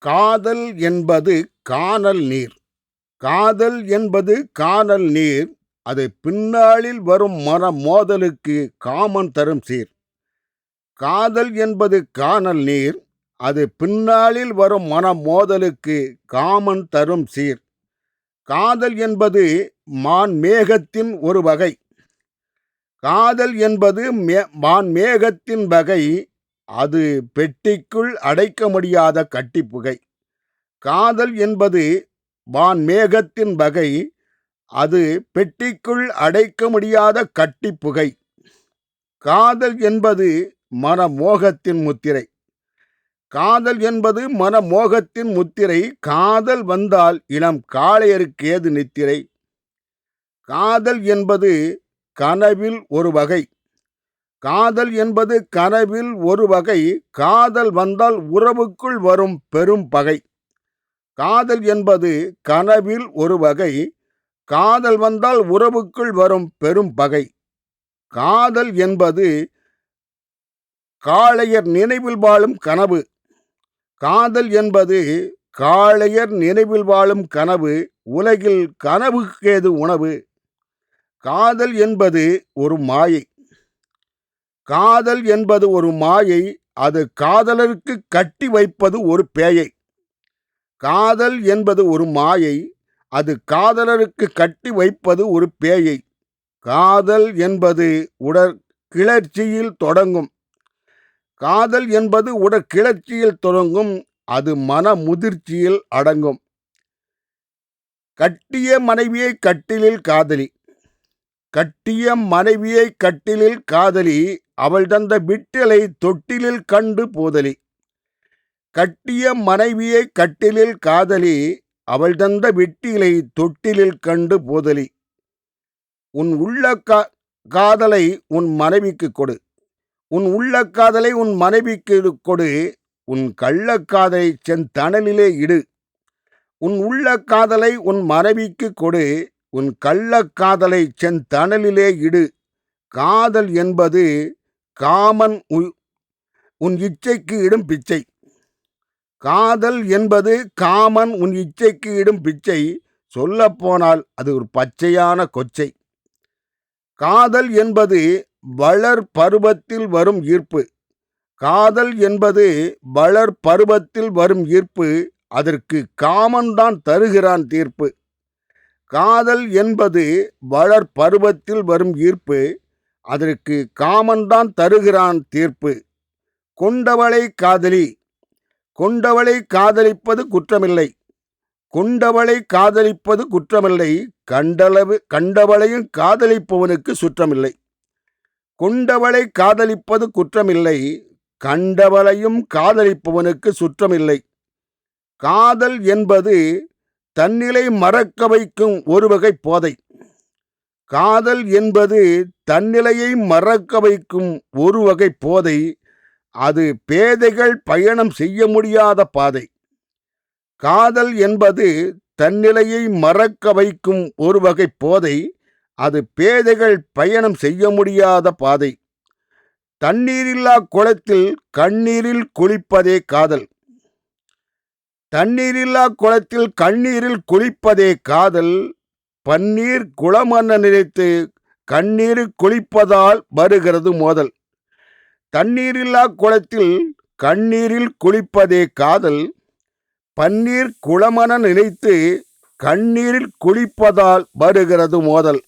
காதல் என்பது காணல் நீர். காதல் என்பது காணல் நீர். அது பின்னாளில் வரும் மன மோதலுக்கு காமன் தரும் சீர். காதல் என்பது காணல் நீர். அது பின்னாளில் வரும் மன மோதலுக்கு காமன் தரும் சீர். காதல் என்பது மான் மேகத்தின் ஒரு வகை. காதல் என்பது மே மான் மேகத்தின் வகை. அது பெட்டிக்குள் அடைக்க முடியாத கட்டிப்புகை. காதல் என்பது வான் மேகத்தின் வகை அது பெட்டிக்குள் அடைக்க முடியாத கட்டிப்புகை. காதல் என்பது மனமோகத்தின் முத்திரை. காதல் என்பது மனமோகத்தின் முத்திரை காதல் வந்தால் இளம் காளையருக்கு ஏது நித்திரை? காதல் என்பது கனவில் ஒரு வகை. காதல் என்பது கனவில் ஒரு வகை காதல் வந்தால் உறவுக்குள் வரும் பெரும் பகை. காதல் என்பது கனவில் ஒரு வகை காதல் வந்தால் உறவுக்குள் வரும் பெரும் பகை. காதல் என்பது காளையர் நினைவில் வாழும் கனவு. காதல் என்பது காளையர் நினைவில் வாழும் கனவு உலகில் கனவுக்கேது உணவு. காதல் என்பது ஒரு மாயை. காதல் என்பது ஒரு மாயை அது காதலருக்கு கட்டி வைப்பது ஒரு பேயை. காதல் என்பது ஒரு மாயை அது காதலருக்கு கட்டி வைப்பது ஒரு பேயை. காதல் என்பது உடற் கிளர்ச்சியில் தொடங்கும். காதல் என்பது உடற்கிளர்ச்சியில் தொடங்கும் அது மன முதிர்ச்சியில் அடங்கும். கட்டிய மனைவியை கட்டிலில் காதலி. கட்டிய மனைவியை கட்டிலில் காதலி அவள் தந்த விட்டலை தொட்டிலில் கண்டு போதலி. கட்டிய மனைவியை கட்டிலில் காதலி அவள் தந்த விட்டிலை தொட்டிலில் கண்டு போதலி. உன் உள்ள கா காதலை உன் மனைவிக்கு கொடு. உன் உள்ள காதலை உன் மனைவிக்கு கொடு. உன் கள்ளக்காதலை செந்தணலிலே இடு. உன் உள்ள காதலை உன் மனைவிக்கு கொடு. உன் கள்ளக்காதலை செந்தணலிலே இடு. காதல் என்பது காமன் உன் இச்சைக்கு இடும் பிச்சை. காதல் என்பது காமன் உன் இச்சைக்கு இடும் பிச்சை. சொல்லப்போனால் அது ஒரு பச்சையான கொச்சை. காதல் என்பது வளர் பருவத்தில் வரும் ஈர்ப்பு. காதல் என்பது வளர் பருவத்தில் வரும் ஈர்ப்பு. அதற்கு காமன்தான் தருகிறான் தீர்ப்பு. காதல் என்பது வளர் பருவத்தில் வரும் ஈர்ப்பு. அதற்கு காமன்தான் தருகிறான் தீர்ப்பு. கொண்டவளை காதலி. கொண்டவளை காதலிப்பது குற்றமில்லை. கொண்டவளை காதலிப்பது குற்றமில்லை. கண்டளவு கண்டவளையும் காதலிப்பவனுக்கு சுற்றமில்லை. கொண்டவளை காதலிப்பது குற்றமில்லை. கண்டவளையும் காதலிப்பவனுக்கு சுற்றமில்லை. காதல் என்பது தன்னிலை மறக்க வைக்கும் ஒரு வகை போதை. காதல் என்பது தன்னிலையை மறக்க வைக்கும் ஒரு வகை போதை. அது பேதைகள் பயணம் செய்ய முடியாத பாதை. காதல் என்பது தன்னிலையை மறக்க வைக்கும் ஒரு வகை போதை. அது பேதைகள் பயணம் செய்ய முடியாத பாதை. தண்ணீரில்லா குளத்தில் கண்ணீரில் குளிப்பதே காதல். தண்ணீரில்லா குளத்தில் கண்ணீரில் குளிப்பதே காதல். பன்னீர் குளமன்ன நினைத்து கண்ணீர் குளிப்பதால் வருகிறது மோதல். தண்ணீரில்லா குளத்தில் கண்ணீரில் குளிப்பதே காதல். பன்னீர் குளமன நினைத்து கண்ணீரில் குளிப்பதால் வருகிறது மோதல்.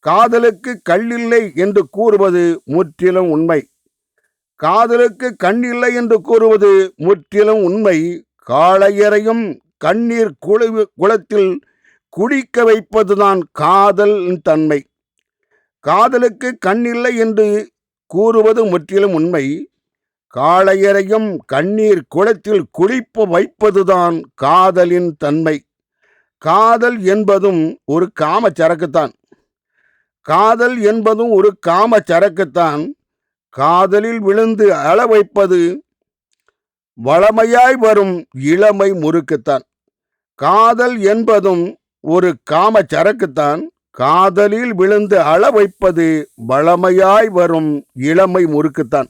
காதலுக்கு கல்லில்லை என்று கூறுவது முற்றிலும் உண்மை. காதலுக்கு கண்ணில்லை என்று கூறுவது முற்றிலும் உண்மை. காளையரையும் கண்ணீர் குழு குளத்தில் குடிக்க வைப்பதுதான் காதல் தன்மை. காதலுக்கு கண்ணில்லை என்று கூறுவது முற்றிலும் உண்மை. காளையரையும் கண்ணீர் குளத்தில் குளிப்பு வைப்பதுதான் காதலின் தன்மை. காதல் என்பதும் ஒரு காம சரக்குத்தான். காதல் என்பதும் ஒரு காம சரக்குத்தான். காதலில் விழுந்து அள வைப்பது வளமையாய் வரும் இளமை முறுக்குத்தான். காதல் என்பதும் ஒரு காம சரக்குத்தான் காதலில் விழுந்து அள வைப்பது வளமையாய் வரும் இளமை முறுக்குத்தான்.